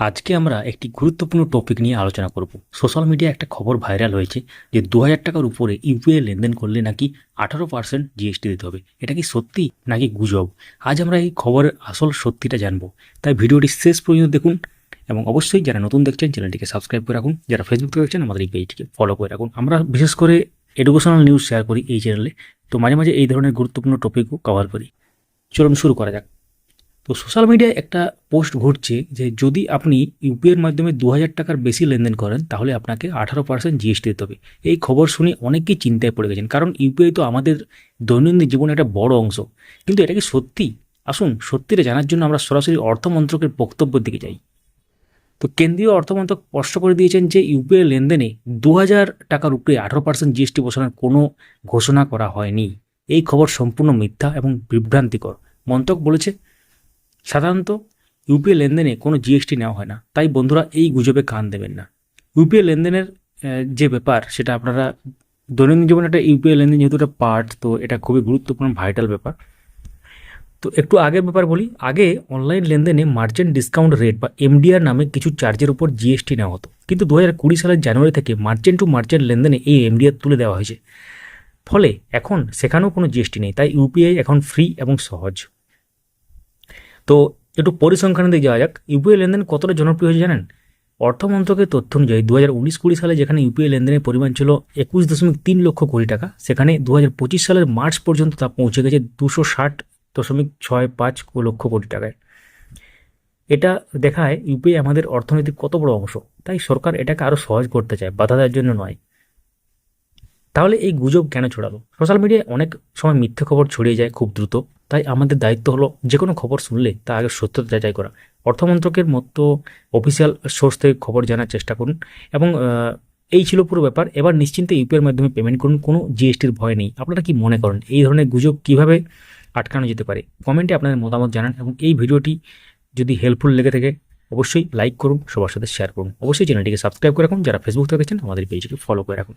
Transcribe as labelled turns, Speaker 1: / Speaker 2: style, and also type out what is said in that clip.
Speaker 1: আজকে আমরা একটি গুরুত্বপূর্ণ টপিক নিয়ে আলোচনা করব। সোশ্যাল মিডিয়ায় একটা খবর ভাইরাল হয়েছে যে দু হাজার টাকার উপরে ইউপিআই লেনদেন করলে নাকি আঠারো পার্সেন্ট জিএসটি দিতে হবে। এটা কি সত্যি নাকি গুজব? আজ আমরা এই খবরের আসল সত্যিটা জানব। তাই ভিডিওটি শেষ পর্যন্ত দেখুন এবং অবশ্যই যারা নতুন দেখছেন, চ্যানেলটিকে সাবস্ক্রাইব করে রাখুন। যারা ফেসবুক থেকে দেখছেন, আমাদের এই পেজটিকে ফলো করে রাখুন। আমরা বিশেষ করে এডুকেশনাল নিউজ শেয়ার করি এই চ্যানেলে তো মাঝে মাঝে এই ধরনের গুরুত্বপূর্ণ টপিকও কভার করি। চলুন শুরু করা যাক। তো সোশ্যাল মিডিয়ায় একটা পোস্ট ঘটছে যে যদি আপনি ইউপিআইয়ের মাধ্যমে দু হাজার টাকার বেশি লেনদেন করেন, তাহলে আপনাকে আঠারো পার্সেন্ট জিএসটি দিতে হবে। এই খবর শুনে অনেকেই চিন্তায় পড়ে গেছেন, কারণ ইউপিআই তো আমাদের দৈনন্দিন জীবনে একটা বড় অংশ। কিন্তু এটা কি সত্যি? আসুন সত্যিটা জানার জন্য আমরা সরাসরি অর্থমন্ত্রকের বক্তব্যের দিকে যাই। তো কেন্দ্রীয় অর্থমন্ত্রক স্পষ্ট করে দিয়েছেন যে ইউপিআই লেনদেনে দু হাজার টাকার উপরে আঠারো পার্সেন্ট জিএসটি বসানোর কোনো ঘোষণা করা হয়নি। এই খবর সম্পূর্ণ মিথ্যা এবং বিভ্রান্তিকর। মন্ত্রক বলেছে সাধারণত ইউপিআই লেনদেনে কোনো জিএসটি নেওয়া হয় না। তাই বন্ধুরা এই গুজবে কান দেবেন না। ইউপিআই লেনদেনের যে ব্যাপার, সেটা আপনারা দৈনন্দিন জীবনে একটা ইউপিআই লেনদেন যেহেতু একটা পার্ট, তো এটা খুবই গুরুত্বপূর্ণ, ভাইটাল ব্যাপার। তো একটু আগের ব্যাপার বলি, আগে অনলাইন লেনদেনে মার্চেন্ট ডিসকাউন্ট রেট বা এমডিআর নামে কিছু চার্জের উপর জিএসটি নেওয়া হতো। কিন্তু দু হাজার কুড়ি সালের জানুয়ারি থেকে মার্চেন্ট টু মার্চেন্ট লেনদেনে এই এমডিআর তুলে দেওয়া হয়েছে। ফলে এখন সেখানেও কোনো জিএসটি নেই। তাই ইউপিআই এখন ফ্রি এবং সহজ। তো একটু পরিসংখ্যানের দিকে যাওয়া যাক। ইউপিআই লেনদেন কতটা জনপ্রিয় হয়েছে জানেন? অর্থমন্ত্রকের তথ্য অনুযায়ী দু হাজার উনিশ কুড়ি সালে যেখানে ইউপিআই লেনদেনের পরিমাণ ছিল একুশ দশমিক তিন লক্ষ কোটি টাকা, সেখানে দু হাজার পঁচিশ সালের মার্চ পর্যন্ত তা পৌঁছে গেছে দুশো ষাট দশমিক ছয় পাঁচ লক্ষ কোটি টাকায়। এটা দেখায় ইউপিআই আমাদের অর্থনীতির কত বড় অংশ। তাই সরকার এটাকে আরও সহজ করতে চায়, বাধা দেওয়ার জন্য নয়। তাহলে এই গুজব কেন ছড়ালো? সোশ্যাল মিডিয়ায় অনেক সময় মিথ্যে খবর ছড়িয়ে যায় খুব দ্রুত। তাই আমাদের দায়িত্ব হলো যে কোনো খবর শুনলে তা আগে সত্যতা যাচাই করা। অর্থমন্ত্রকের মতো অফিসিয়াল সোর্স থেকে খবর জানার চেষ্টা করুন এবং এই ছিল পুরো ব্যাপার। এবার নিশ্চিন্তে ইউপিআইয়ের মাধ্যমে পেমেন্ট করুন, কোনো জিএসটির ভয় নেই। আপনারা কি মনে করেন, এই ধরনের গুজব কীভাবে আটকানো যেতে পারে? কমেন্টে আপনাদের মতামত জানান এবং এই ভিডিওটি যদি হেল্পফুল লেগে থাকে, অবশ্যই লাইক করুন, সবার সাথে শেয়ার করুন। অবশ্যই চ্যানেলটিকে সাবস্ক্রাইব করে রাখুন। যারা ফেসবুক থেকে দেখছেন, আমাদের পেজকে ফলো করে রাখুন।